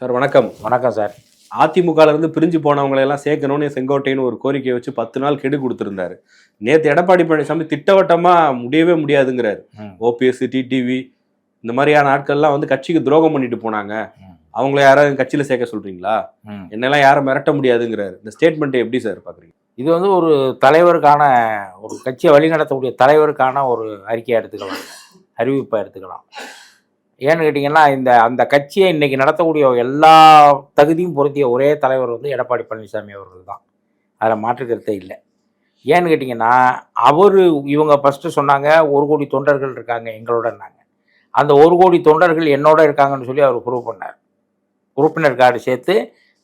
Sir வணக்கம். வணக்கம் sir. அதிமுகல இருந்து பிரிஞ்சு போனவங்களை எல்லாம் சேர்க்கணும்னு செங்கோட்டைன்னு ஒரு கோரிக்கையை வச்சு பத்து நாள் கெடு கொடுத்திருந்தாரு. நேத்து எடப்பாடி பழனிசாமி திட்டவட்டமா முடியவே முடியாதுங்கிறாரு. ஓபிஎஸ் டிடிவி இந்த மாதிரியான ஆட்கள்லாம் வந்து கட்சிக்கு துரோகம் பண்ணிட்டு போனாங்க. அவங்கள யாராவது கட்சியில சேர்க்க சொல்றீங்களா? ம். என்னெல்லாம் யாரும் மிரட்ட முடியாதுங்கிறாரு. இந்த ஸ்டேட்மெண்ட் எப்படி சார் பாக்குறீங்க? இது வந்து ஒரு தலைவருக்கான ஒரு கட்சியை வழிநடத்தக்கூடிய தலைவருக்கான ஒரு அறிக்கையை எடுத்துக்கலாம். அறிவிப்பை எடுத்துக்கலாம். ஏன்னு கேட்டிங்கன்னா இந்த அந்த கட்சியை இன்றைக்கி நடத்தக்கூடிய எல்லா தகுதியும் பொருத்திய ஒரே தலைவர் வந்து எடப்பாடி பழனிசாமி அவர்கள் தான் அதில் மாற்றுக்கருத்தே இல்லை. ஏன்னு கேட்டிங்கன்னா அவர் இவங்க ஃபஸ்ட்டு சொன்னாங்க ஒரு கோடி தொண்டர்கள் இருக்காங்க எங்களோடனாங்க அந்த ஒரு கோடி தொண்டர்கள் என்னோட இருக்காங்கன்னு சொல்லி அவர் ப்ரூவ் பண்ணார். உறுப்பினர் கார்டு சேர்த்து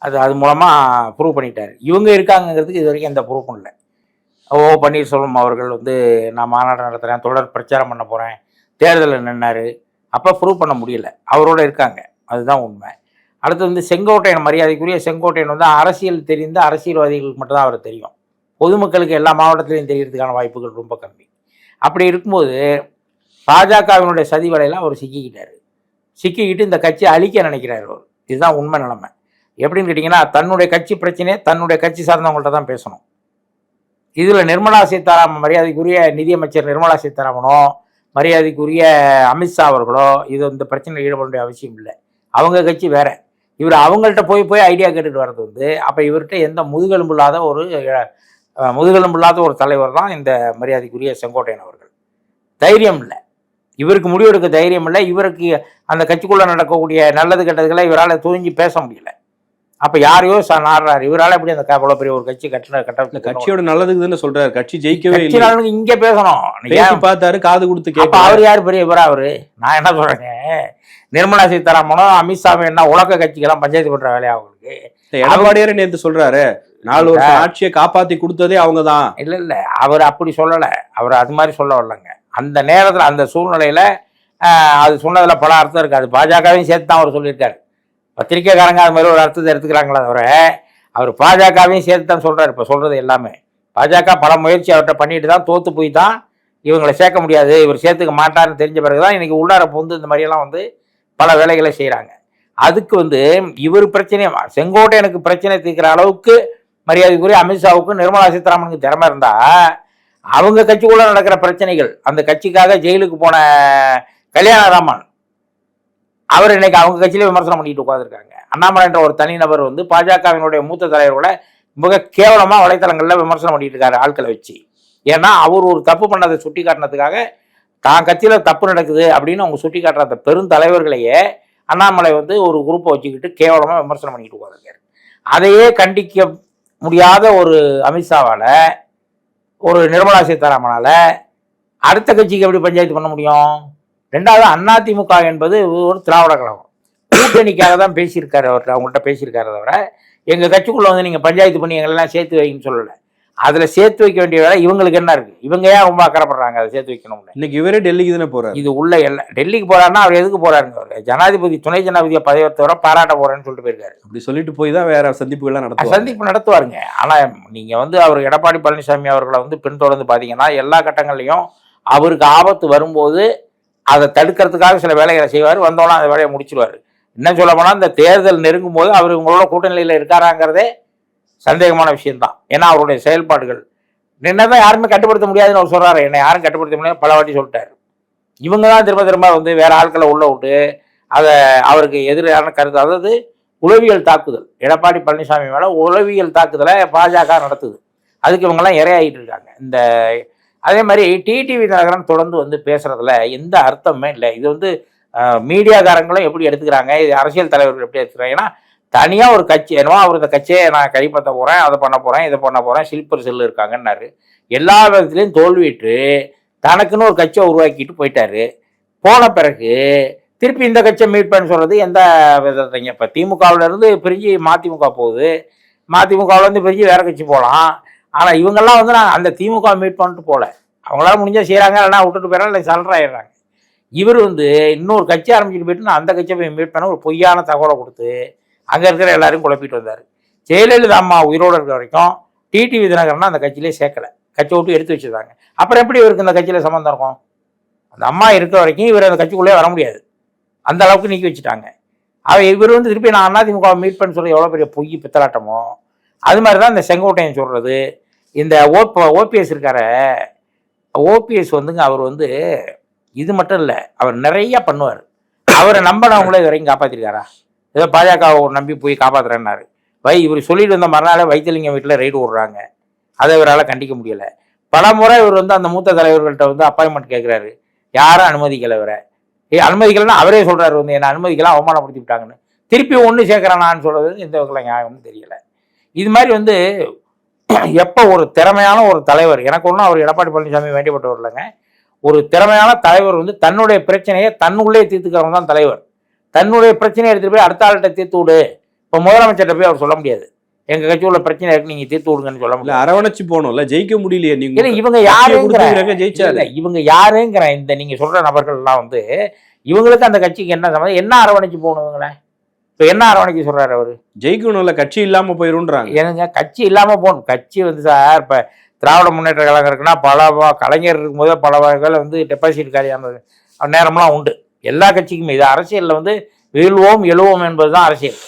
அது அது மூலமாக ப்ரூவ் பண்ணிட்டார். இவங்க இருக்காங்கங்கிறதுக்கு இது வரைக்கும் எந்த ப்ரூஃபும் இல்லை. ஓ பன்னீர்செல்வம் அவர்கள் வந்து நான் மாநாடு நடத்துகிறேன் தொடர் பிரச்சாரம் பண்ண போகிறேன் தேர்தலில் நின்னார் அப்போ ப்ரூவ் பண்ண முடியல. அவரோட இருக்காங்க. அதுதான் உண்மை. அடுத்து வந்து செங்கோட்டையன் மரியாதைக்குரிய செங்கோட்டையன் வந்து அரசியல் தெரிந்த அரசியல்வாதிகளுக்கு மட்டும்தான் அவர் தெரியும். பொதுமக்களுக்கு எல்லா மாவட்டத்திலையும் தெரியறதுக்கான வாய்ப்புகள் ரொம்ப கம்மி. அப்படி இருக்கும்போது பாஜகவினுடைய சதி வலையில் அவர் சிக்கிக்கிட்டார். சிக்கிக்கிட்டு இந்த கட்சியை அழிக்க நினைக்கிறார் அவர். இதுதான் உண்மை நிலைமை. எப்படின்னு கேட்டிங்கன்னா தன்னுடைய கட்சி பிரச்சனையே தன்னுடைய கட்சி சார்ந்தவங்கள்ட்ட தான் பேசணும். இதில் நிர்மலா சீதாராமன் மரியாதைக்குரிய நிதியமைச்சர் நிர்மலா சீதாராமனும் மரியாதைக்குரிய அமித்ஷா அவர்களோ இது இந்த பிரச்சனையில் ஈடுபட வேண்டிய அவசியம் இல்லை. அவங்க கட்சி வேற. இவர் அவங்கள்ட்ட போய் போய் ஐடியா கேட்டுட்டு வர்றது வந்து அப்போ இவர்கிட்ட எந்த முதுகெலும்பு இல்லாத ஒரு முதுகெலும்பு இல்லாத ஒரு தலைவர் தான் இந்த மரியாதைக்குரிய செங்கோட்டையன் அவர்கள். தைரியம் இல்லை. இவருக்கு முடிவெடுக்க தைரியம் இல்லை. இவருக்கு அந்த கட்சிக்குள்ளே நடக்கக்கூடிய நல்லது கெட்டதுகளை இவரால் துணிஞ்சு பேச முடியல. அப்போ யாரையோ நாடுறாரு. இவரால் எப்படி அந்த இவ்வளவு பெரிய ஒரு கட்சி கட்டின கட்ட கட்சியோட நல்லதுக்கு தானே சொல்றாரு. கட்சி ஜெயிக்கவே இல்லை இங்க பேசணும். பேசி ஏன் பார்த்தாரு காது கொடுத்து கேட்க அவர் யார்? பெரிய இவரா அவரு? நான் என்ன சொல்றேங்க நிர்மலா சீதாராமனும் அமித்ஷாவும் என்ன உலக கட்சிக்கெல்லாம் பஞ்சாயத்து பண்ற வேலையா அவங்களுக்கு? எடப்பாடியாரே நேத்து சொல்றாரு. நாலு வருஷம் ஆட்சியை காப்பாத்தி கொடுத்ததே அவங்கதான். இல்ல இல்ல. அவர் அப்படி சொல்லல. அவர் அது மாதிரி சொல்ல வரலங்க. அந்த நேரத்துல அந்த சூழ்நிலையில அது சொன்னதுல பல அர்த்தம் இருக்கு. அது பாஜகவையும் சேர்த்து தான் அவர் சொல்லியிருக்காரு. பத்திரிக்கைக்காரங்க அது மாதிரி ஒரு அர்த்தத்தை எடுத்துக்கிறாங்களே தவிர அவர் பாஜகவையும் சேர்த்து தான் சொல்கிறார் இப்போ சொல்கிறது எல்லாமே. பாஜக பல முயற்சி அவர்கிட்ட பண்ணிட்டு தான் தோற்று போய் தான் இவங்களை சேர்க்க முடியாது. இவர் சேர்த்துக்க மாட்டாருன்னு தெரிஞ்ச பிறகு தான் இன்றைக்கி உள்ளார புகுந்து இந்த மாதிரியெல்லாம் வந்து பல வேலைகளை செய்கிறாங்க அதுக்கு வந்து இவர் பிரச்சனையை செங்கோட்டையனுக்கு பிரச்சனை தீர்க்கிற அளவுக்கு மரியாதைக்குரிய அமித்ஷாவுக்கும் நிர்மலா சீதாராமனுக்கு திறமை இருந்தா அவங்க கட்சிக்குள்ளே நடக்கிற பிரச்சனைகள் அந்த கட்சிக்காக ஜெயிலுக்கு போன கல்யாணராமன் அவர் இன்னைக்கு அவங்க கட்சியில விமர்சனம் பண்ணிட்டு உட்காந்துருக்காங்க அண்ணாமலை என்ற ஒரு தனிநபர் வந்து பாஜகவினுடைய மூத்த தலைவர்களை மிக கேவலமாக வலைத்தளங்களில் விமர்சனம் பண்ணிட்டு இருக்காரு ஆட்களை வச்சு. ஏன்னா அவர் ஒரு தப்பு பண்ணதை சுட்டி காட்டினதுக்காக தான் கட்சியில் தப்பு நடக்குது அப்படின்னு அவங்க சுட்டி காட்டுற அந்த பெருந்தலைவர்களையே அண்ணாமலை வந்து ஒரு குரூப்பை வச்சுக்கிட்டு கேவலமாக விமர்சனம் பண்ணிட்டு உட்காந்துருக்காரு அதையே கண்டிக்க முடியாத ஒரு அமித்ஷாவால் ஒரு நிர்மலா சீதாராமனால் அடுத்த கட்சிக்கு எப்படி பஞ்சாயத்து பண்ண முடியும்? ரெண்டாவது அதிமுக என்பது ஒரு திராவிட கழகம். கூட்டணிக்காக தான் பேசியிருக்காரு அவர் அவங்கள்ட்ட பேசியிருக்காரு தவிர எங்கள் கட்சிக்குள்ள வந்து நீங்கள் பஞ்சாயத்து பண்ணி எங்களெல்லாம் சேர்த்து வைங்கன்னு சொல்லலை. அதில் சேர்த்து வைக்க வேண்டிய வேலை இவங்களுக்கு என்ன இருக்கு? இவங்க ஏன் ரொம்ப அக்கறைப்படுறாங்க அதை சேர்த்து வைக்கணும்னு? இன்னைக்கு இவரே டெல்லிக்கு தானே போறாரு. இது உள்ள எல்லாம் டெல்லிக்கு போறாருன்னா அவர் எதுக்கு போறாருங்க அவர்? ஜனாதிபதி துணை ஜனாதிபதியை பதவி தவிர பாராட்ட போறேன்னு சொல்லிட்டு போயிருக்காரு. அப்படி சொல்லிட்டு போய் தான் வேற சந்திப்புகள்லாம் நடத்துவாங்க சந்திப்பு நடத்துவாருங்க. ஆனா நீங்க வந்து அவர் எடப்பாடி பழனிசாமி அவர்களை வந்து பின்தொடர்ந்து பாத்தீங்கன்னா எல்லா கட்டங்கள்லையும் அவருக்கு ஆபத்து வரும்போது அதை தடுக்கிறதுக்காக சில வேலைகளை செய்வார். வந்தோன்னா அந்த வேலையை முடிச்சிருவாரு. என்ன சொல்ல போனால் இந்த தேர்தல் நெருங்கும் போது அவர் உங்களோட கூட்டணியில் இருக்காராங்கிறதே சந்தேகமான விஷயம்தான். ஏன்னா அவருடைய செயல்பாடுகள். என்னதான் யாருமே கட்டுப்படுத்த முடியாதுன்னு அவர் சொல்கிறாரு என்னை யாரும் கட்டுப்படுத்த முடியாது. பல வாட்டி சொல்லிட்டார். இவங்க தான் திரும்ப திரும்ப வந்து வேற ஆட்களை உள்ள விட்டு அதை அவருக்கு எதிரான கருத்து. அதாவது உளவியல் தாக்குதல். எடப்பாடி பழனிசாமி மேலே உளவியல் தாக்குதலை பாஜக நடத்துது. அதுக்கு இவங்கெல்லாம் இரையாகிட்டு இருக்காங்க. இந்த அதே மாதிரி டிடிவி தினகரன் தொடர்ந்து வந்து பேசுறதுல எந்த அர்த்தமே இல்லை. இது வந்து மீடியாக்காரங்களும் எப்படி எடுத்துக்கிறாங்க? இது அரசியல் தலைவர்கள் எப்படி எடுத்துக்கிறாங்க? ஏன்னா தனியாக ஒரு கட்சி என்னவோ அவர் இந்த கட்சியை நான் கைப்பற்ற போகிறேன் அதை பண்ண போகிறேன் இதை பண்ண போகிறேன் சில்பர் செல்லு இருக்காங்கன்னாரு. எல்லா விதத்துலையும் தோல்விட்டு தனக்குன்னு ஒரு கட்சியை உருவாக்கிட்டு போயிட்டாரு. போன பிறகு திருப்பி இந்த கட்சியை மீட் பண்ண சொல்றது எந்த விதத்தைங்க இப்போ திமுகவிலேருந்து பிரிஞ்சு மதிமுக போகுது. மதிமுகவிலேருந்து பிரிஞ்சு வேற கட்சி போகலாம். ஆனால் இவங்கெல்லாம் வந்து நான் அந்த திமுக மீட் பண்ணிட்டு போகல அவங்களால முடிஞ்சால் செய்கிறாங்க இல்லைன்னா விட்டுட்டு போயிடறாங்க இல்லை சலர் ஆயிடுறாங்க இவர் வந்து இன்னொரு கட்சி ஆரம்பிச்சுட்டு போயிட்டு நான் அந்த கட்சியை போய் மீட் பண்ண ஒரு பொய்யான தகவலை கொடுத்து அங்கே இருக்கிற எல்லாரையும் குழப்பிட்டு வந்தார். ஜெயலலிதா அம்மா உயிரோடு இருக்கிற வரைக்கும் டிடிவி தினகரனை அந்த கட்சியிலே சேர்க்கல. கட்சி விட்டு எடுத்து வச்சுருந்தாங்க. அப்புறம் எப்படி இவருக்கு இந்த கட்சியில் சம்மந்தம் இருக்கும்? அந்த அம்மா இருக்கிற வரைக்கும் இவர் அந்த கட்சிக்குள்ளே வர முடியாது. அந்த அளவுக்கு நீக்கி வச்சுட்டாங்க. அவ இவர் வந்து திருப்பி நான் அதிமுக மீட் பண்ண சொல்ல எவ்வளோ பெரிய பொய் பித்தலாட்டமோ? அது மாதிரி தான் இந்த செங்கோட்டையன் சொல்கிறது இந்த ஓப ஓபிஎஸ் இருக்கார ஓபிஎஸ் வந்துங்க அவர் வந்து இது மட்டும் இல்லை அவர் நிறைய பண்ணுவார். அவரை நம்பினவங்களே இது வரைக்கும் காப்பாற்றிருக்காரா ஏதோ பாஜகவை நம்பி போய் காப்பாற்றுறேன்னாரு வை இவர் சொல்லிட்டு வந்த மறுநாள் வைத்தியலிங்கம் வீட்டில் ரைடு விடுறாங்க அதை இவரால் கண்டிக்க முடியலை. பல முறை இவர் வந்து அந்த மூத்த தலைவர்கள்ட்ட வந்து அப்பாயின்மெண்ட் கேட்குறாரு யாரும் அனுமதிக்கலை இவரை. ஏ அனுமதிக்கலைன்னா அவரே சொல்கிறாரு வந்து என்னை அனுமதிக்கலாம் அவமானப்படுத்தி விட்டாங்கன்னு. திருப்பி ஒன்று சேர்க்குறானான்னு சொல்கிறது எந்த வகையில் நியாயம்னு தெரியலை. இது மாதிரி வந்து எப்போ ஒரு திறமையான ஒரு தலைவர் எனக்கு ஒன்றும் அவர் எடப்பாடி பழனிசாமி வேண்டியப்பட்டவர் இல்லைங்க ஒரு திறமையான தலைவர் வந்து தன்னுடைய பிரச்சனையை தன்னுள்ளே தீர்த்துக்கிறவங்க தான் தலைவர். தன்னுடைய பிரச்சனையை எடுத்துகிட்டு போய் அடுத்த ஆள்கிட்ட தீர்த்து விடு. இப்போ முதலமைச்சர்கிட்ட போய் அவர் சொல்ல முடியாது. எங்கள் கட்சி உள்ள பிரச்சனை இருக்கு நீங்கள் தீர்த்து விடுங்கன்னு சொல்ல முடியாது. அரவணைச்சு போகணும்ல ஜெயிக்க முடியலையே நீங்க இவங்க கட்சியை யாருங்கிற கொடுத்தவங்க ஜெயிச்சாரு. இவங்க யாருங்கிற இந்த நீங்க சொல்ற நபர்கள்லாம் வந்து இவங்களுக்கு அந்த கட்சிக்கு என்ன சம்மந்தம் என்ன அரவணைச்சு போகணும் இவங்கள? இப்போ என்ன அரவணைக்க சொல்றாரு அவரு? ஜெயிக்கணும்ல கட்சி இல்லாம போயிருன்றாங்க. ஏனுங்க கட்சி இல்லாம போகணும். கட்சி வந்து சார் இப்ப திராவிட முன்னேற்ற கழகம் இருக்குன்னா பல கலைஞர் இருக்கும்போது பல வகையில் வந்து டெபாசிட் காலியான நேரம்லாம் உண்டு. எல்லா கட்சிக்குமே. இது அரசியலில் வந்து வீழ்வோம் எழுவோம் என்பது தான் அரசியல்.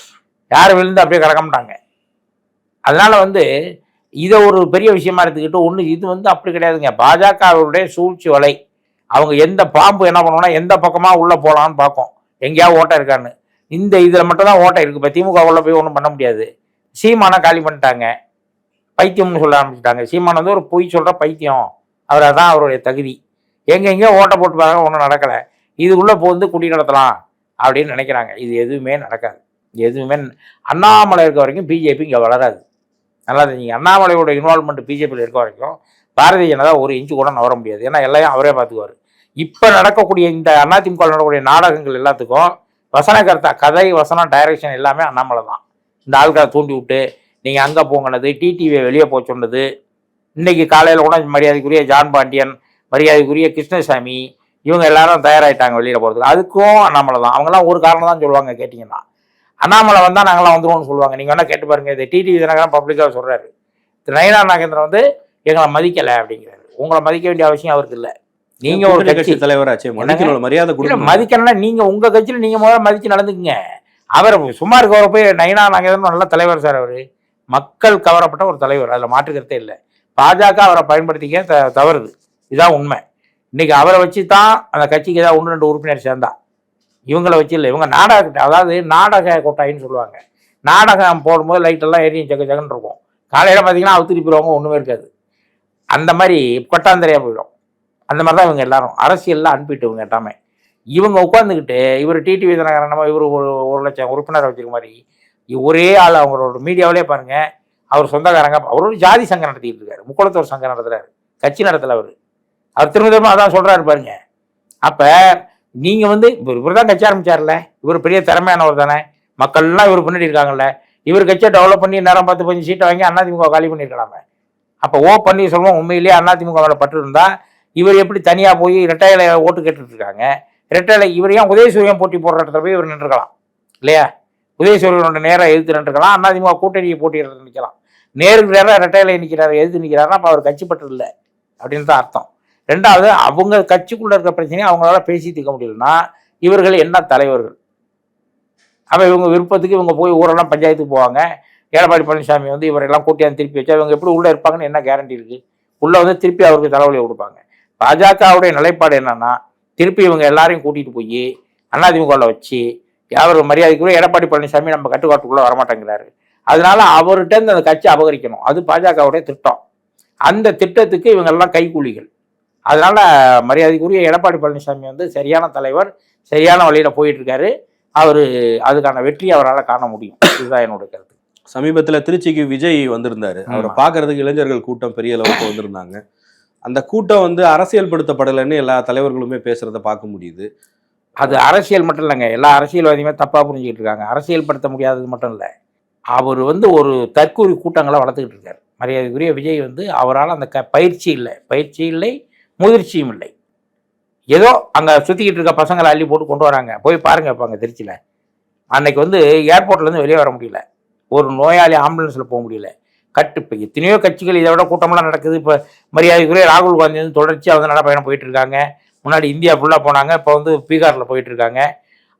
யார் விழுந்து அப்படியே கிடக்க மாட்டாங்க. அதனால வந்து இதை ஒரு பெரிய விஷயமா எடுத்துக்கிட்டு ஒன்று இது வந்து அப்படி கிடையாதுங்க. பாஜகவுடைய சூழ்ச்சி வலை. அவங்க எந்த பாம்பு என்ன பண்ணுவோம்னா எந்த பக்கமாக உள்ளே போகலான்னு பார்க்கும். எங்கேயாவது ஓட்டை இருக்கான்னு. இந்த இதில் மட்டும் தான் ஓட்டை இருக்குது இப்போ திமுக போய் ஒன்றும் பண்ண முடியாது. சீமானை காலி பண்ணிட்டாங்க. பைத்தியம்னு சொல்ல ஆரம்பிச்சிட்டாங்க. சீமான் வந்து ஒரு பொய் சொல்கிற பைத்தியம். அவர் அதான் அவருடைய தகுதி. எங்கே எங்கேயோ ஓட்டை போட்டு பாருங்க ஒன்றும் நடக்கலை. இதுக்குள்ளே வந்து குடி நடத்தலாம் அப்படின்னு நினைக்கிறாங்க. இது எதுவுமே நடக்காது. எதுவுமே அண்ணாமலை இருக்க வரைக்கும் பிஜேபி இங்கே வளராது. நல்லா தெரிஞ்சுங்க. அண்ணாமலையோட இன்வால்மெண்ட் பிஜேபியில் இருக்க வரைக்கும் பாரதிய ஜனதா ஒரு இன்ச்சு கூட நவர முடியாது. ஏன்னா எல்லாம் அவரே பார்த்துக்குவார் இப்போ நடக்கக்கூடிய இந்த அதிமுக நடக்கக்கூடிய நாடகங்கள் எல்லாத்துக்கும் வசனகர்த்தா கதை வசனம் டைரக்ஷன் எல்லாமே அண்ணாமலை தான். இந்த ஆட்களை தூண்டி விட்டு நீங்கள் அங்கே போங்கனது டிடிவியை வெளியே போக சொன்னது. இன்னைக்கு காலையில் கூட மரியாதைக்குரிய ஜான் பாண்டியன் மரியாதைக்குரிய கிருஷ்ணசாமி இவங்க எல்லாரும் தயாராகிட்டாங்க வெளியில் போகிறதுக்கு அதுக்கும் அண்ணாமலை தான். அவங்களாம் ஒரு காரணம் தான் சொல்லுவாங்க கேட்டிங்கன்னா. அண்ணாமலை வந்தால் நாங்களாம் வந்துருவோம்னு சொல்லுவாங்க. நீங்கள் வேணால் கேட்டு பாருங்கள் இது டிடிவி தினகரன் பப்ளிக்காக சொல்கிறாரு திரு நயனா நாகேந்திரன் வந்து எங்களை மதிக்கலை அப்படிங்கிறாரு. உங்களை மதிக்க வேண்டிய அவசியம் அவருக்கு இல்லை. நீங்கள் ஒரு கட்சி தலைவராச்சே மதிக்கணும் மரியாதை கொடுக்கணும் மதிக்கணும்னா நீங்க உங்க கட்சியில நீங்க முதல்ல மதிச்சு நடந்துக்குங்க. அவர் சும்மா இருக்கவரை போய் நயினா நாகேந்திரன் நல்ல தலைவர் சார் அவரு. மக்கள் கவரப்பட்ட ஒரு தலைவர் அதுல மாற்றுக்கிறதே இல்லை. பாஜக அவரை பயன்படுத்திக்க த- தவறுது. இதுதான் உண்மை. இன்னைக்கு அவரை வச்சு தான் அந்த கட்சிக்கு ஏதாவது ஒன்று ரெண்டு உறுப்பினர் சேர்ந்தா. இவங்கள வச்சு இல்லை இவங்க நாடக அதாவது நாடக கொட்டாயின்னு சொல்லுவாங்க. நாடகம் போடும்போது லைட்டெல்லாம் எரியும் ஜக ஜகன்னு இருக்கும். காலையில் பார்த்தீங்கன்னா அவுத்து போயிடுவாங்க ஒன்றுமே இருக்காது. அந்த மாதிரி கொட்டாந்தரையாக போயிடும். அந்த மாதிரி தான் இவங்க எல்லாரும். அரசியலில் அனுப்பிட்டு இவங்க எல்லாமே. இவங்க உட்காந்துக்கிட்டு இவர் டிடிவி தினகரன் நம்ம இவர் ஒரு ஒரு லட்சம் உறுப்பினரை வச்சிருக்க மாதிரி ஒரே ஆள் அவங்களோட மீடியாவிலே பாருங்கள் அவர் சொந்தக்காரங்க அவரோட ஜாதி சங்கம் நடத்திட்டு இருக்காரு. முக்குளத்தூர் சங்கம் நடத்துகிறாரு கட்சி நடத்தல அவர். அவர் திரும்ப திரும்ப அதான் சொல்கிறாரு பாருங்க. அப்போ நீங்கள் வந்து இவர் இவர் தான் கட்சி ஆரம்பிச்சார்ல. இவர் பெரிய திறமையானவர் தானே. மக்கள்லாம் இவர் பின்னாடி இருக்காங்கல்ல. இவர் கட்சியை டெவலப் பண்ணி நேரம் பார்த்து கொஞ்சம் சீட்டை வாங்கி அதிமுக காலி பண்ணியிருக்கலாமே. அப்போ ஓ பன்னீர்செல்வம் உண்மையிலேயே அதிமுக மேலே பற்று இருந்தால் இவர் எப்படி தனியாக போய் இரட்டையில ஓட்டு கேட்டுட்டு இருக்காங்க ரெட்டையில இவர் ஏன் உதயசூரியன் போட்டி போடுற இடத்துல போய் இவர் நின்றுக்கலாம் இல்லையா? உதயசூரியனோட நேரம் எதிர்த்து நின்றுக்கலாம் அண்ணாதிமுக கூட்டணியை போட்டியிட நிற்கலாம். நேருக்கு நேராக இரட்டையில நிற்கிறாரு எதிர்த்து நிற்கிறாருன்னா அப்போ அவர் கட்சி இல்லை அப்படின்னு தான் அர்த்தம். ரெண்டாவது அவங்க கட்சிக்குள்ளே இருக்கிற பிரச்சனையை அவங்களால பேசி தீர்க்க முடியலன்னா இவர்கள் என்ன தலைவர்கள்? அப்போ இவங்க விருப்பத்துக்கு இவங்க போய் ஊரெல்லாம் பஞ்சாயத்துக்கு போவாங்க. எடப்பாடி பழனிசாமி வந்து இவரெல்லாம் கூட்டியாந்து திருப்பி வச்சா இவங்க எப்படி உள்ளே இருப்பாங்கன்னு என்ன கேரண்டி இருக்குது உள்ளே வந்து திருப்பி அவருக்கு தலைவலியை கொடுப்பாங்க. பாஜகவுடைய நிலைப்பாடு என்னன்னா திருப்பி இவங்க எல்லாரையும் கூட்டிகிட்டு போய் அதிமுகவில் வச்சு அவர் மரியாதைக்குரிய எடப்பாடி பழனிசாமி நம்ம கட்டுப்பாட்டுக்குள்ளே வரமாட்டேங்கிறாரு. அதனால அவர்கிட்ட அந்த கட்சி அபகரிக்கணும். அது பாஜகவுடைய திட்டம். அந்த திட்டத்துக்கு இவங்க எல்லாம் கைக்கூலிகள் அதனால மரியாதைக்குரிய எடப்பாடி பழனிசாமி வந்து சரியான தலைவர் சரியான வழியில் போயிட்டு இருக்காரு அவர் அதுக்கான வெற்றி அவரால் காண முடியும். இதுதான் என்னோட கருத்து. சமீபத்துல திருச்சிக்கு விஜய் வந்திருந்தாரு. அவரை. பார்க்கறதுக்கு இளைஞர்கள் கூட்டம் பெரிய அளவுக்கு வந்திருந்தாங்க. அந்த கூட்டம் வந்து அரசியல்படுத்தப்படலைன்னு எல்லா தலைவர்களுமே பேசுறத பார்க்க முடியுது. அது அரசியல் மட்டும் இல்லைங்க. எல்லா அரசியல்வாதியுமே தப்பாக புரிஞ்சுக்கிட்டு இருக்காங்க. அரசியல்படுத்த முடியாதது மட்டும் இல்லை. அவர் வந்து ஒரு தற்கூரி கூட்டங்களை வளர்த்துக்கிட்டு இருக்கார். மரியாதைக்குரிய விஜய் வந்து அவரால் அந்த க பயிற்சி இல்லை. பயிற்சி இல்லை முதிர்ச்சியும் இல்லை. ஏதோ அங்கே சுற்றிக்கிட்டு இருக்க பசங்களை அள்ளி போட்டு கொண்டு வராங்க. போய் பாருங்கள் இப்போ அங்கே திருச்சியில். அன்னைக்கு வந்து ஏர்போர்ட்லேருந்து வெளியே வர முடியல. ஒரு நோயாளி ஆம்புலன்ஸில் போக முடியல. கட்டு இப்போ எத்தனையோ கட்சிகள் இதை விட கூட்டமெல்லாம் நடக்குது. இப்போ மரியாதைக்குரிய ராகுல் காந்தி வந்து தொடர்ச்சியாக வந்து நடைப்பயணம் போயிட்டு இருக்காங்க முன்னாடி இந்தியா ஃபுல்லாக போனாங்க. இப்போ வந்து பீகாரில் போயிட்டு இருக்காங்க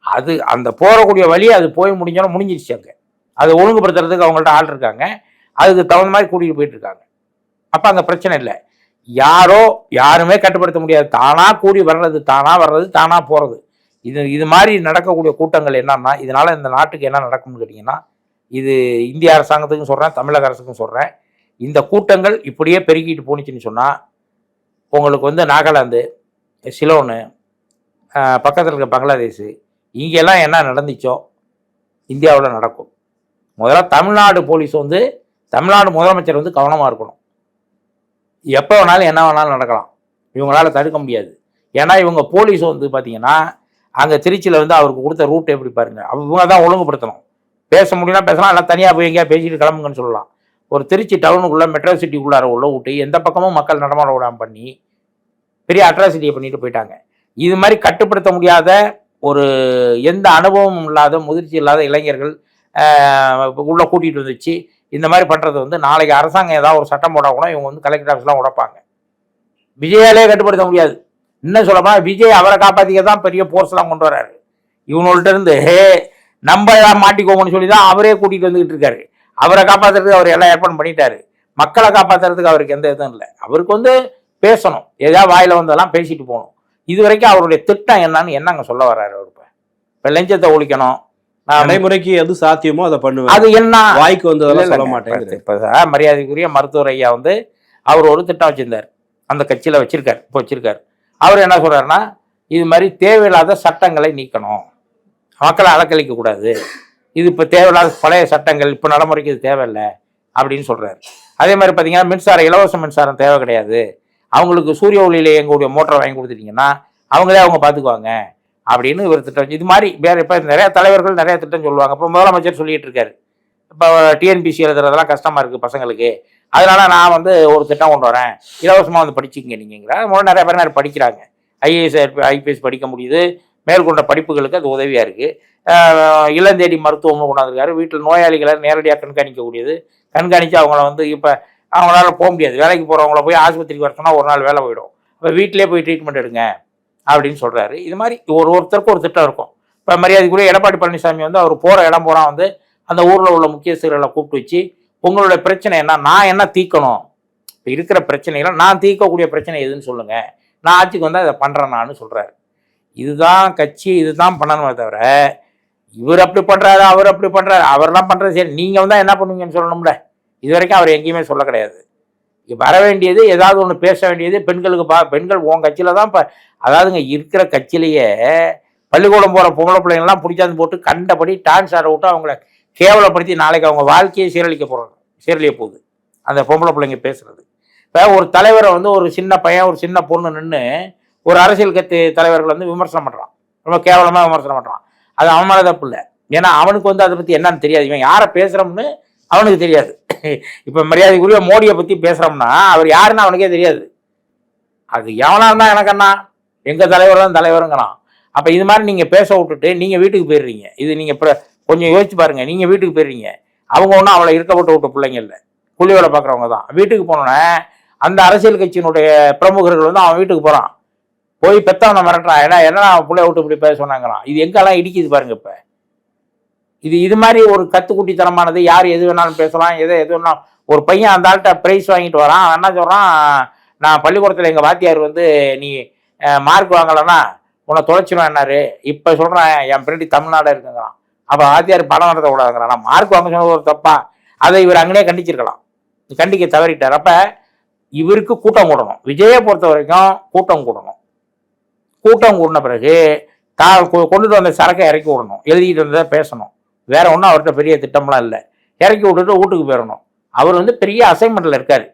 அது அந்த போகக்கூடிய வழி அது போய் முடிஞ்சாலும் முடிஞ்சிருச்சு அங்கே. அதை ஒழுங்குபடுத்துறதுக்கு அவங்கள்ட்ட ஆள் இருக்காங்க. அதுக்கு தகுந்த மாதிரி கூட்டிகிட்டு போயிட்டு இருக்காங்க அப்போ அங்கே பிரச்சனை இல்லை. யாரோ யாருமே கட்டுப்படுத்த முடியாது. தானா கூடி வர்றது தானாக வர்றது தானாக போகிறது இது இது மாதிரி நடக்கக்கூடிய கூட்டங்கள் என்னன்னா இதனால இந்த நாட்டுக்கு என்ன நடக்கும்னு கேட்டிங்கன்னா இது இந்திய அரசாங்கத்துக்கும் சொல்கிறேன் தமிழக அரசுக்கும் சொல்கிறேன் இந்த கூட்டங்கள் இப்படியே பெருகிட்டு போணுச்சுன்னு சொன்னால் உங்களுக்கு வந்து நாகாலாந்து சிலோனு பக்கத்தில் இருக்க பங்களாதேஷு இங்கெல்லாம் என்ன நடந்துச்சோ இந்தியாவில் நடக்கும். முதல்ல தமிழ்நாடு போலீஸ் வந்து தமிழ்நாடு முதலமைச்சர் வந்து கவனமாக இருக்கணும். எப்போ வேணாலும் என்ன வேணாலும் நடக்கலாம். இவங்களால தடுக்க முடியாது. ஏன்னா இவங்க போலீஸ் வந்து பார்த்தீங்கன்னா அங்கே திருச்சியில் வந்து அவருக்கு கொடுத்த ரூட் எப்படி பாருங்க அவங்க தான் ஒழுங்குபடுத்தணும். பேச முடியும்னா பேசலாம் எல்லாம் தனியாக போய் எங்கேயா பேசிட்டு கிளம்புங்கன்னு சொல்லலாம். ஒரு திருச்சி டவுனுக்குள்ளே மெட்ரோ சிட்டிக்குள்ளார உள்ள விட்டு எந்த பக்கமும் மக்கள் நடமாட விடாம பண்ணி பெரிய அட்ராசிட்டியை பண்ணிட்டு போயிட்டாங்க. இது மாதிரி கட்டுப்படுத்த முடியாத ஒரு எந்த அனுபவமும் இல்லாத முதிர்ச்சி இல்லாத இளைஞர்கள் உள்ளே உள்ள கூட்டிகிட்டு வந்துச்சு. இந்த மாதிரி பண்ணுறது வந்து நாளைக்கு அரசாங்கம் ஏதாவது ஒரு சட்டம் போட்டால் கூட இவங்க வந்து கலெக்டர் ஆஃபீஸ்லாம் உடைப்பாங்க. விஜயாலே கட்டுப்படுத்த முடியாது. இன்னும் சொல்லப்போனால் விஜய் அவரை காப்பாற்றிக்க தான் பெரிய போர்ஸ்லாம் கொண்டு வராரு இவங்கள்ட்ட இருந்து நம்ம எல்லாம் மாட்டிக்கோங்கன்னு சொல்லி தான் அவரே கூட்டிகிட்டு வந்துகிட்டு இருக்காரு. அவரை காப்பாற்றுறதுக்கு அவர் எல்லாம் ஏற்பாடு பண்ணிட்டாரு. மக்களை காப்பாற்றுறதுக்கு அவருக்கு எந்த இதுவும் இல்லை. அவருக்கு வந்து பேசணும். ஏதாவது வாயில வந்ததெல்லாம் பேசிட்டு போகணும். இது வரைக்கும் அவருடைய திட்டம் என்னன்னு என்னங்க சொல்ல வர்றாரு அவர் இப்போ? இப்போ லஞ்சத்தை ஒழிக்கணும். நடைமுறைக்கு எது சாத்தியமோ அதை பண்ணுவேன். அது என்ன? வாய்க்கு வந்ததெல்லாம் சொல்ல. மாட்டேங்குது இப்ப மரியாதைக்குரிய மருத்துவர் ஐயா வந்து அவர் ஒரு திட்டம் வச்சிருந்தார். அந்த கட்சியில வச்சிருக்காரு இப்போ வச்சிருக்காரு. அவர் என்ன சொல்றாருன்னா இது மாதிரி தேவையில்லாத சட்டங்களை நீக்கணும். மக்களை அலக்கழிக்க கூடாது. இது இப்போ தேவையில்லாத பழைய சட்டங்கள் இப்போ நடைமுறைக்கு இது தேவையில்லை அப்படின்னு சொல்கிறாரு அதே மாதிரி பார்த்தீங்கன்னா மின்சாரம் இலவச மின்சாரம் தேவை கிடையாது. அவங்களுக்கு சூரிய ஒளியில் எங்களுடைய மோட்டரை வாங்கி கொடுத்துட்டீங்கன்னா அவங்களே அவங்க பார்த்துக்குவாங்க அப்படின்னு ஒரு திட்டம் இது மாதிரி வேறு இப்போ நிறைய தலைவர்கள் நிறைய திட்டம் சொல்லுவாங்க. இப்போ முதலமைச்சர் சொல்லிட்டு இருக்காரு. இப்போ டிஎன்பிசி எழுதுறதெல்லாம் கஷ்டமாக இருக்குது பசங்களுக்கு. அதனால நான் வந்து ஒரு திட்டம் கொண்டு வரேன். இலவசமாக வந்து படிச்சுக்கங்க நீங்கிற முதல்ல நிறைய பேர் நிறைய படிக்கிறாங்க. ஐஏஎஸ் ஐபிஎஸ் படிக்க முடியுது. மேற்கொண்ட படிப்புகளுக்கு அது உதவியாக இருக்குது இளந்தேடி மருத்துவம்னு கொண்டாந்துருக்காரு. வீட்டில் நோயாளிகளை நேரடியாக கண்காணிக்கக்கூடியது. கண்காணித்து அவங்கள வந்து இப்போ அவங்களால போக முடியாது. வேலைக்கு போகிறவங்கள போய் ஆஸ்பத்திரிக்கு வர சொன்னால் ஒரு நாள் வேலை போயிடும். இப்போ வீட்டிலே போய் ட்ரீட்மெண்ட் எடுங்க அப்படின்னு சொல்கிறாரு இது மாதிரி ஒரு ஒருத்தருக்கும் ஒரு திட்டம் இருக்கும். இப்போ மரியாதைக்குரிய எடப்பாடி பழனிசாமி வந்து அவர் போகிற இடம் போகிறா வந்து அந்த ஊரில் உள்ள முக்கியஸ்தர்களை கூப்பிட்டு வச்சு உங்களுடைய பிரச்சனை என்ன? நான் என்ன தீர்க்கணும் இப்போ இருக்கிற பிரச்சனைகளை நான் தீர்க்கக்கூடிய பிரச்சனை எதுன்னு சொல்லுங்கள் நான் ஆட்சிக்கு வந்தால் இதை பண்ணுறேன் நான் சொல்கிறாரு இதுதான் கட்சி இதுதான் பண்ணணுமே தவிர இவர் அப்படி பண்ணுறாரு அவர் அப்படி பண்ணுறாரு அவர்லாம் பண்ணுறது சரி. நீங்கள் வந்தால் என்ன பண்ணுவீங்கன்னு சொல்லணும்ல. இது வரைக்கும் அவர் எங்கேயுமே சொல்ல கிடையாது. வர வேண்டியது ஏதாவது ஒன்று பேச வேண்டியது பெண்களுக்கு பா பெண்கள் உன் கட்சியில் தான் இப்போ அதாவதுங்க இருக்கிற கட்சியிலேயே பள்ளிக்கூடம் போகிற பொம்பளை பிள்ளைங்கள்லாம் பிடிச்சாந்து போட்டு கண்டபடி டான்ஸ் ஆட விட்டு அவங்கள கேவலப்படுத்தி நாளைக்கு அவங்க வாழ்க்கையை சீரழிக்க போகிறாங்க சீரழிய போகுது. அந்த பொம்பளை பிள்ளைங்க பேசுகிறது இப்போ ஒரு தலைவரை வந்து ஒரு சின்ன பையன் ஒரு சின்ன பொண்ணு நின்று ஒரு அரசியல் கட்சி தலைவர்கள் வந்து விமர்சனம் பண்ணுறான் ரொம்ப கேவலமாக விமர்சனம் பண்ணுறான் அது அவன் மேலே தப்பு இல்லை. ஏன்னா அவனுக்கு வந்து அதை பற்றி என்னன்னு தெரியாது. இவன் யாரை பேசுகிறோம்னு அவனுக்கு தெரியாது. இப்போ மரியாதைக்குரிய மோடியை பற்றி பேசுகிறோம்னா அவர் யாருன்னு அவனுக்கே தெரியாது. அது எவனாக இருந்தால் எனக்கு என்ன எங்கள் தலைவர் தான் தலைவருங்கிறான் அப்போ இது மாதிரி நீங்கள் பேச விட்டுட்டு நீங்கள் வீட்டுக்கு போயிடுறீங்க. இது நீங்கள் இப்போ கொஞ்சம் யோசிச்சு பாருங்கள் நீங்கள் வீட்டுக்கு போயிடுறீங்க. அவங்க ஒன்றும் அவளை இருக்கப்பட்டு விட்ட பிள்ளைங்க இல்லை. கூலி வேலை பார்க்குறவங்க தான். வீட்டுக்கு போனோன்னே அந்த அரசியல் கட்சியினுடைய பிரமுகர்கள் வந்து அவன் வீட்டுக்கு போகிறான் போய் பெத்தவனை மிரட்டுறான் ஏன்னா என்ன அவன் பிள்ளைய விட்டு இப்படி பேச சொன்னாங்கிறான் இது எங்கெல்லாம் இடிக்குது பாருங்க இப்போ. இது இது மாதிரி ஒரு கத்துக்குட்டித்தனமானது. யார் எது வேணாலும் பேசலாம். எதை எது வேணாலும். ஒரு பையன் அந்த ஆள்கிட்ட ப்ரைஸ் வாங்கிட்டு வரான். அவன் என்ன சொல்கிறான் நான் பள்ளிக்கூடத்தில் எங்கள் வாத்தியார் வந்து நீ மார்க் வாங்கலைன்னா உன்னை தொலைச்சிடும் என்னாரு. இப்போ சொல்கிறேன் என் பின்னாடி தமிழ்நாடு இருக்குங்கிறான். அப்போ வாத்தியார் படம் நடத்த கூடாதுங்கிறான். நான் மார்க் வாங்க சொன்னது ஒரு தப்பா? அதை இவர் அங்கனே கண்டிச்சிருக்கலாம். கண்டிக்க தவறிட்டார். அப்போ இவருக்கு கூட்டம் கூடணும். விஜயை பொறுத்த வரைக்கும் கூட்டம் கூடணும். கூட்டம் கூடின பிறகு தா கொ- கொண்டுட்டு வந்த சரக்கை இறக்கி விடணும். எழுதிட்டு வந்ததை பேசணும். வேற ஒன்றும் அவர்கிட்ட பெரிய திட்டம்லாம் இல்லை. இறக்கி விட்டுட்டு வீட்டுக்கு போயிடணும். அவர் வந்து பெரிய அசைன்மெண்ட்ல இருக்காரு.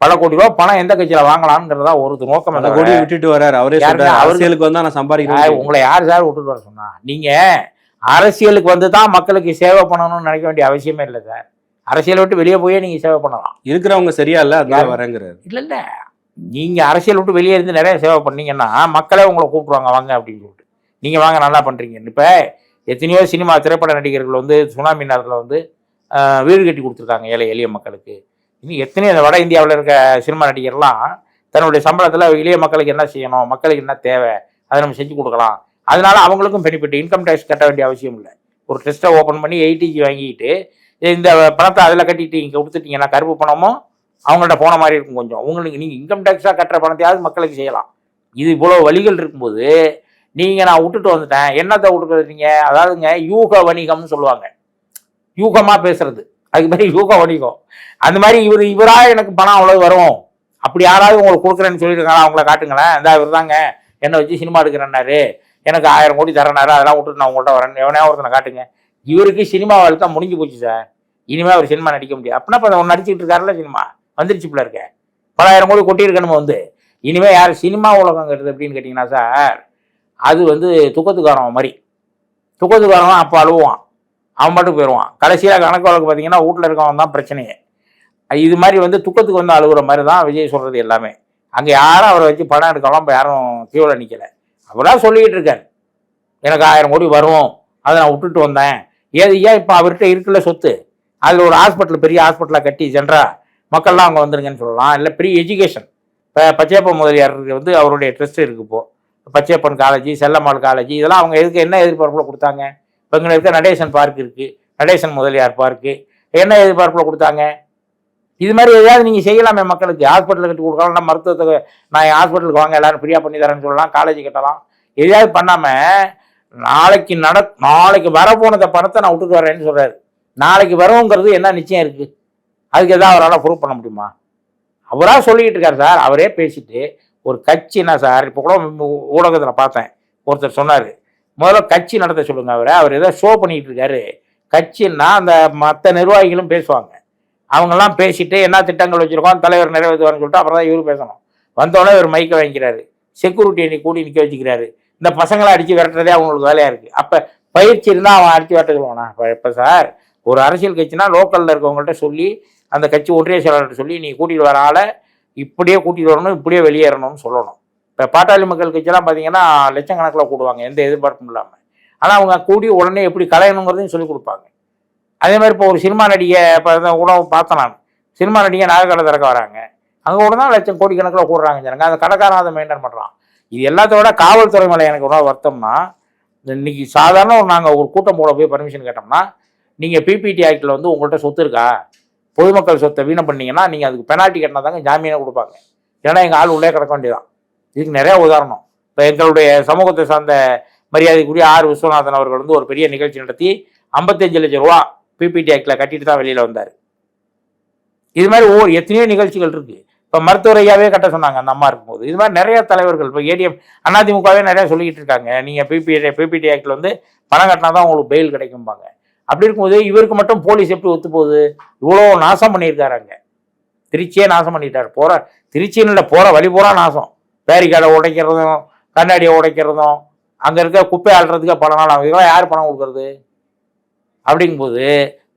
பல கோடி ரூபாய் பணம் எந்த கட்சியில வாங்கலாம்ங்கிறதா ஒரு நோக்கம் அந்த. கொடி விட்டுட்டு வராரு அவரே அரசியலுக்கு வந்தா நான் சம்பாதிக்கிறேன் உங்களை யார் சார் விட்டுட்டு வர சொன்னா? நீங்க அரசியலுக்கு வந்து தான் மக்களுக்கு சேவை பண்ணணும்னு நினைக்க வேண்டிய அவசியமே இல்லை சார். அரசியலை விட்டு வெளியே போயே நீங்க சேவை பண்ணலாம். இருக்கிறவங்க சரியா இல்ல அதனால யாரு? வரேங்கிறாரு. இல்ல இல்ல. நீங்கள் அரசியல் விட்டு வெளியே இருந்து நிறைய சேவை பண்ணீங்கன்னா மக்களே உங்களை கூப்பிடுவாங்க வாங்க அப்படின்னு சொல்லிட்டு. நீங்கள் வாங்க நல்லா பண்ணுறீங்க இப்போ எத்தனையோ சினிமா திரைப்பட நடிகர்கள் வந்து சுனாமி நேரத்தில் வந்து வீடு கட்டி கொடுத்துருக்காங்க ஏழை எளிய மக்களுக்கு. இன்னும் எத்தனையோ அந்த வட இந்தியாவில் இருக்க சினிமா நடிகர்லாம் தன்னுடைய சம்பளத்தில் எளிய மக்களுக்கு என்ன செய்யணும் மக்களுக்கு என்ன தேவை அதை நம்ம செஞ்சு கொடுக்கலாம். அதனால அவங்களுக்கும் பெனிஃபிட் இன்கம் டேக்ஸ் கட்ட வேண்டிய அவசியம் இல்லை. ஒரு டெஸ்ட்டை ஓப்பன் பண்ணி எயிட்டிக்கு வாங்கிட்டு இந்த பணத்தை அதில் கட்டிட்டு இங்கே கொடுத்துட்டீங்கன்னா கருப்பு பணமும் அவங்கள்ட்ட போன மாதிரி இருக்கும் கொஞ்சம். உங்களுக்கு நீங்கள் இன்கம் டேக்ஸாக கட்டுற பணத்தையாவது மக்களுக்கு செய்யலாம். இது இவ்வளோ வழிகள் இருக்கும்போது நீங்கள் நான் விட்டுட்டு வந்துட்டேன். என்னத்தை விட்டுக்கிறீங்க? அதாவதுங்க யூக வணிகம்னு சொல்லுவாங்க. யூகமாக பேசுறது. அதுக்கு மாதிரி யூக வணிகம். அந்த மாதிரி இவர் இவராக எனக்கு பணம் அவ்வளோ வரும். அப்படி யாராவது உங்களுக்கு கொடுக்குறேன்னு சொல்லியிருக்காங்களா? அவங்கள காட்டுங்களேன். இந்த இவர் தாங்க என்னை வச்சு சினிமா எடுக்கிறேன்னாரு. எனக்கு ஆயிரம் கோடி தரனாரு அதெல்லாம் விட்டுட்டு நான் உங்கள்கிட்ட வரேன். எவனையா ஒருத்தனை காட்டுங்க. இவருக்கு சினிமா வாழ்க்கை முடிஞ்சு போச்சு சார். இனிமேல் அவர் சினிமா நடிக்க முடியாது. அப்படின்னா இப்போ ஒன்று நடிச்சுக்கிட்டு இருக்காருல்ல சினிமா. வந்துருச்சு போல இருக்க. பலாயிரம் கோடி கொட்டியிருக்கணுமா வந்து. இனிமேல் யார் சினிமா உலகங்கிறது அப்படின்னு கேட்டிங்கன்னா சார் அது வந்து துக்கத்துக்காரன் மாதிரி. துக்கத்துக்காரன் அப்போ அழுவான். அவன் மட்டும் போயிடுவான். கடைசியாக கணக்கு வழக்கு பார்த்தீங்கன்னா வீட்டில் இருக்கவன் தான் பிரச்சனையே. இது மாதிரி வந்து துக்கத்துக்கு வந்து அழுகுற மாதிரி தான் விஜய் சொல்கிறது எல்லாமே. அங்கே யாரும் அவரை வச்சு படம் எடுக்கலாம் இப்போ யாரும் கீழே நிற்கலை அவராக சொல்லிக்கிட்டு இருக்காரு. எனக்கு ஆயிரம் கோடி வரும். அதை நான் விட்டுட்டு வந்தேன். ஏது ஏன் இப்போ அவர்கிட்ட இருக்குல்ல சொத்து? அதில் ஒரு ஹாஸ்பிட்டல் பெரிய ஹாஸ்பிட்டலாக கட்டி ஜென்ரா மக்கள்லாம் அங்கே வந்துருங்கன்னு சொல்லலாம். இல்லை ப்ரீ எஜுகேஷன் இப்போ பச்சையப்பன் முதலியார் வந்து அவருடைய ட்ரெஸ்ட் இருக்கு இப்போ. பச்சையப்பன் காலேஜ் செல்லம்மாள் காலேஜ் இதெல்லாம் அவங்க எதுக்கு என்ன எதிர்பார்ப்பில் கொடுத்தாங்க? இப்போ இங்கே இருக்க நடேசன் பார்க் இருக்குது நடேசன் முதலியார் பார்க்கு என்ன எதிர்பார்ப்பில் கொடுத்தாங்க? இது மாதிரி எதாவது நீங்கள் செய்யலாமே மக்களுக்கு. ஹாஸ்பிட்டலில் கட்டி கொடுக்கலாம். இல்லை மருத்துவத்துக்கு நான் ஹாஸ்பிட்டலுக்கு வாங்க எல்லாரும் ஃப்ரீயாக பண்ணி தரேன்னு சொல்லலாம். காலேஜ் கட்டலாம். எதையாவது பண்ணாமல் நாளைக்கு நட நாளைக்கு வரப்போனத பணத்தை நான் விட்டுட்டு வரேன்னு சொல்கிறாரு நாளைக்கு வருங்கிறது என்ன நிச்சயம் இருக்குது அதுக்கு எதாவது அவரால் ப்ரூவ் பண்ண முடியுமா? அவராக சொல்லிக்கிட்டு இருக்கார் சார். அவரே பேசிட்டு ஒரு கட்சினா சார்? இப்போ கூட ஊடகத்தில் பார்த்தேன். ஒருத்தர் சொன்னார் முதல்ல கட்சி நடத்த சொல்லுங்கள் அவரை. அவர் ஏதோ ஷோ பண்ணிகிட்டு இருக்காரு. கட்சின்னா அந்த மற்ற நிர்வாகிகளும் பேசுவாங்க. அவங்கெல்லாம் பேசிட்டு என்ன திட்டங்கள் வச்சுருக்கோம் தலைவர் நிறைவேற்றுவார்னு சொல்லிட்டு அப்புறம் தான் இவர் பேசணும். வந்தோடனே இவர் மைக்கை வாங்கிக்கிறாரு. செக்யூரிட்டி நீ கூடி நிற்க வச்சுக்கிறாரு. இந்த பசங்களை அடித்து விரட்டுறதே அவங்களுக்கு வேலையாக இருக்குது அப்போ பயிற்சி இருந்தால் அவன் அடித்து விரட்ட சொல்லுவானா இப்போ இப்போ சார் ஒரு அரசியல் கட்சினா லோக்கலில் இருக்கவங்கள்ட்ட சொல்லி அந்த கட்சி ஒன்றிய செயலாளர் சொல்லி நீ கூட்டிகிட்டு வர ஆளை இப்படியே கூட்டிகிட்டு வரணும் இப்படியே வெளியேறணும்னு சொல்லணும். இப்போ பாட்டாளி மக்கள் கட்சியெல்லாம் பார்த்தீங்கன்னா லட்சக்கணக்கில் கூடுவாங்க எந்த எதிர்பார்ப்பும் இல்லாமல் ஆனால் அவங்க கூடி உடனே எப்படி கலையணுங்கிறதையும் சொல்லிக் கொடுப்பாங்க. அதே மாதிரி இப்போ ஒரு சினிமா நடிகை இப்போ கூட பார்த்தேன் நான். சினிமா நடிகை நாகக்கடை திறக்க வராங்க. அங்கே கூட தான் லட்சம் கோடி கணக்கில் கூடுறாங்க ஜனங்க. அந்த கடைக்காரன் அதை மெயின்டைன் பண்ணுறான் இது எல்லாத்தோட காவல்துறை மேலே எனக்கு உணவு வருத்தம்னா இன்னைக்கு சாதாரண ஒரு நாங்கள் ஒரு கூட்டம் போட போய் பர்மிஷன் கேட்டோம்னா நீங்கள் பிபிடி ஆக்டில் வந்து உங்கள்கிட்ட சொத்து இருக்கா? பொதுமக்கள் சொத்தை வீணம் பண்ணீங்கன்னா நீங்கள் அதுக்கு பெனால்ட்டி கட்டினா தாங்க ஜாமீனை கொடுப்பாங்க. ஏன்னா எங்கள் ஆள் உள்ளே கிடக்க வேண்டியதான் இதுக்கு நிறைய உதாரணம். இப்போ எங்களுடைய சமூகத்தை சார்ந்த மரியாதைக்குரிய ஆர் விஸ்வநாதன் அவர்கள் வந்து ஒரு பெரிய நிகழ்ச்சி நடத்தி ஐம்பத்தஞ்சு லட்சம் ரூபா பிபிடி ஆக்டில் கட்டிட்டு தான் வெளியில் வந்தார். இது மாதிரி ஒவ்வொரு எத்தனையோ நிகழ்ச்சிகள் இருக்கு. இப்போ மருத்துவரையாவே கட்ட சொன்னாங்க அந்த அம்மா இருக்கும்போது. இது மாதிரி நிறைய தலைவர்கள் இப்போ ஏடிஎம் அதிமுகவே நிறையா சொல்லிக்கிட்டு இருக்காங்க. நீங்கள் பிபிடி பிபிடி ஆக்டில் வந்து பணம் கட்டினா தான் உங்களுக்கு பெயில் கிடைக்கும்பாங்க. அப்படி இருக்கும்போது இவருக்கு மட்டும் போலீஸ் எப்படி ஒத்து போகுது இவ்வளோ நாசம் பண்ணியிருக்காரு அங்கே. திருச்சியே நாசம் பண்ணிட்டார். போகிற திருச்சியில் இல்லை போகிற வழி பூரா நாசம். பேரிக்காடை உடைக்கிறதும் கண்ணாடியை உடைக்கிறதும் அங்கே இருக்க குப்பை ஆள்றதுக்கே பல நாள் ஆகும். இதெல்லாம் யார் பணம் கொடுக்கறது? அப்படிங்கும்போது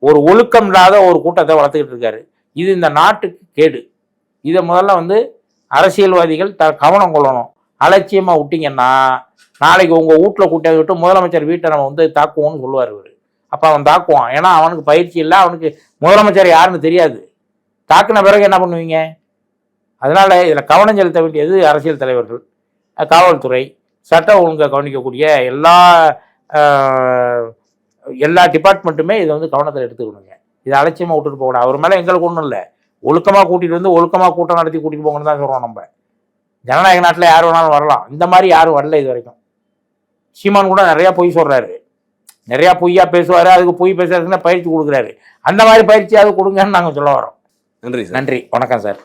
ஒரு ஒழுக்கம் இல்லாத ஒரு கூட்டத்தை வளர்த்துக்கிட்டு இருக்காரு. இது இந்த நாட்டுக்கு கேடு. இதை முதல்ல வந்து அரசியல்வாதிகள் த கவனம் கொள்ளணும். அலட்சியமாக விட்டிங்கன்னா நாளைக்கு உங்கள் வீட்டில் கூட்டியாவது விட்டு முதலமைச்சர் வீட்டை நம்ம வந்து தாக்குவோம்னு சொல்லுவார் இவர். அப்போ அவன் தாக்குவான். ஏன்னா அவனுக்கு பயிற்சி இல்லை அவனுக்கு முதலமைச்சர் யாருன்னு தெரியாது. தாக்குன பிறகு என்ன பண்ணுவீங்க? அதனால் இதில் கவனம் செலுத்த வேண்டியது அரசியல் தலைவர்கள். காவல்துறை சட்ட ஒழுங்கை கவனிக்கக்கூடிய எல்லா எல்லா டிபார்ட்மெண்ட்டுமே இதை வந்து கவனத்தில் எடுத்துக்கணுங்க. இதை அலட்சியமாக விட்டுட்டு போகணும். அவர் மேலே எங்களுக்கு ஒன்றும் இல்லை. ஒழுக்கமாக கூட்டிகிட்டு வந்து ஒழுக்கமாக கூட்டம் நடத்தி கூட்டிகிட்டு போகணும்னு தான் சொல்கிறோம் நம்ம. ஜனநாயக நாட்டில் யார் வேணாலும் வரலாம். இந்த மாதிரி யாரும் வரல இது வரைக்கும். சீமான் கூட நிறையா பொய் சொல்கிறாரு நிறையா பொய்யா பேசுவார் அதுக்கு பொய் பேசுறதுக்குன்னா பயிற்சி கொடுக்குறாரு. அந்த மாதிரி பயிற்சியாவது கொடுங்கன்னு நாங்கள் சொல்ல வரோம் நன்றி நன்றி. வணக்கம் சார்.